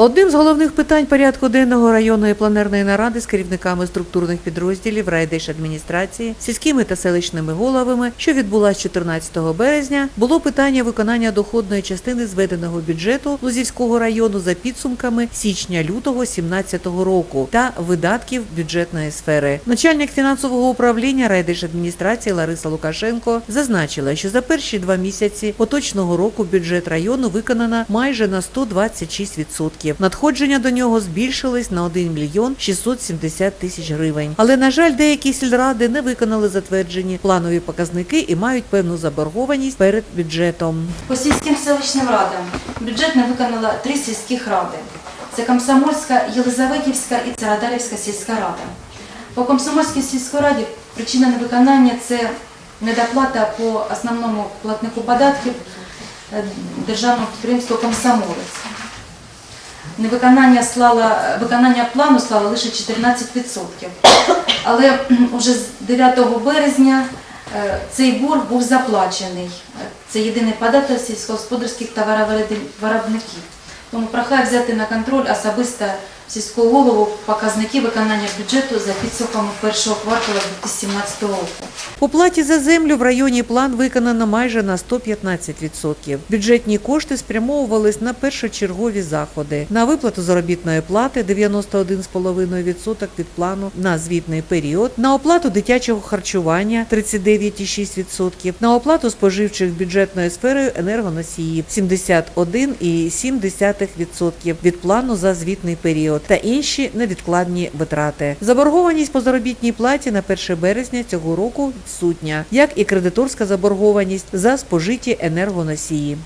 Одним з головних питань порядку денного районної планерної наради з керівниками структурних підрозділів райдержадміністрації, сільськими та селищними головами, що відбулась 14 березня, було питання виконання доходної частини зведеного бюджету Лузівського району за підсумками січня-лютого 2017 року та видатків бюджетної сфери. Начальник фінансового управління райдержадміністрації Лариса Лукашенко зазначила, що за перші два місяці поточного року бюджет району виконано майже на 126%. Надходження до нього збільшились на 1 мільйон 670 тисяч гривень. Але на жаль, деякі сільради не виконали затверджені планові показники і мають певну заборгованість перед бюджетом. По сільським селищним радам бюджет не виконала три сільських ради. Це Комсомольська, Єлизаветівська і Царадарівська сільська рада. По Комсомольській сільській раді причина невиконання – це недоплата по основному платнику податків е, державного підприємства «Комсомолець». Невиконання слала, виконання плану слало лише 14%. Але вже з 9 березня е, цей борг був заплачений. Це єдиний податок сільськогосподарських товаровиробників. Тому прохаю взяти на контроль особисто сільського голову показники виконання бюджету за підсумками першого кварталу 2017 року. По платі за землю в районі план виконано майже на 115%. Бюджетні кошти спрямовувались на першочергові заходи, на виплату заробітної плати 91,5% від плану на звітний період, на оплату дитячого харчування 39,6%, на оплату споживчих бюджетною сферою енергоносіїв 71,7% від плану за звітний період та інші невідкладні витрати. Заборгованість по заробітній платі на 1 березня цього року відсутня, як і кредиторська заборгованість за спожиті енергоносії.